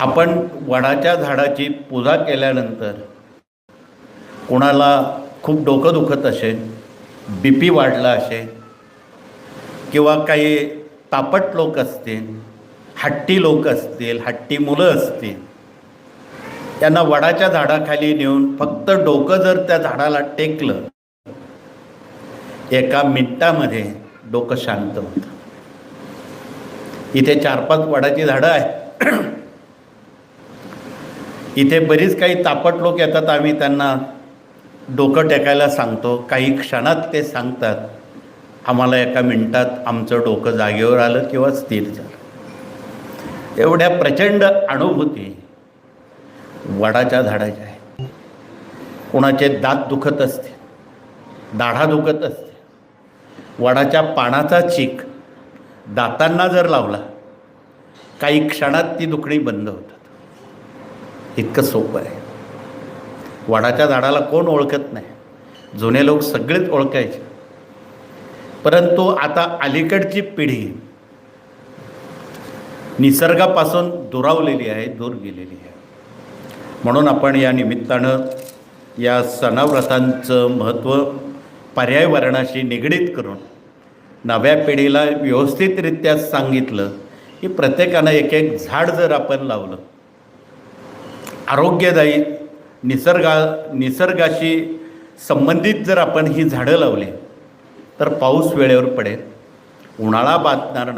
आपण वडाच्या झाडाची पूजा केल्यानंतर कोणाला खूप डोकं दुखत असेल बी पी वाढला असेल किंवा काही तापट लोक असतील हट्टी लोक असतील हट्टी मुलं असतील त्यांना वडाच्या झाडाखाली नेऊन फक्त डोकं जर त्या झाडाला टेकलं एका मिनिटामध्ये डोकं शांत होतं. इथे चार पाच वडाची झाडं आहेत. इथे बरीच काही तापट लोक येतात आम्ही त्यांना डोकं टेकायला सांगतो. काही क्षणात ते सांगतात आम्हाला एका मिनिटात आमचं डोकं जागेवर आलं किंवा स्थिर झालं. एवढ्या प्रचंड अनुभूती वडाच्या झाडाच्या आहेत. कोणाचे दात दुखत असते दाढा दुखत असते वडाच्या पानाचा चीक दातांना जर लावला काही क्षणात ती दुखणी बंद होतात. इतकं सोपं आहे. वडाच्या झाडाला कोण ओळखत नाही. जुने लोक सगळेच ओळखायचे. परंतु आता अलीकडची पिढी निसर्गापासून दुरावलेली आहे दूर गेलेली आहे. म्हणून आपण या निमित्तानं या सणाव्रतांचं महत्त्व पर्यावरणाशी निगडीत करून नव्या पिढीला व्यवस्थितरित्या सांगितलं की प्रत्येकानं एक एक झाड जर आपण लावलं आरोग्यदायी निसर्गा निसर्गाशी संबंधित जर आपण ही झाडं लावली तर पाऊस वेळेवर पडेल. उन्हाळा बाधणार नाही.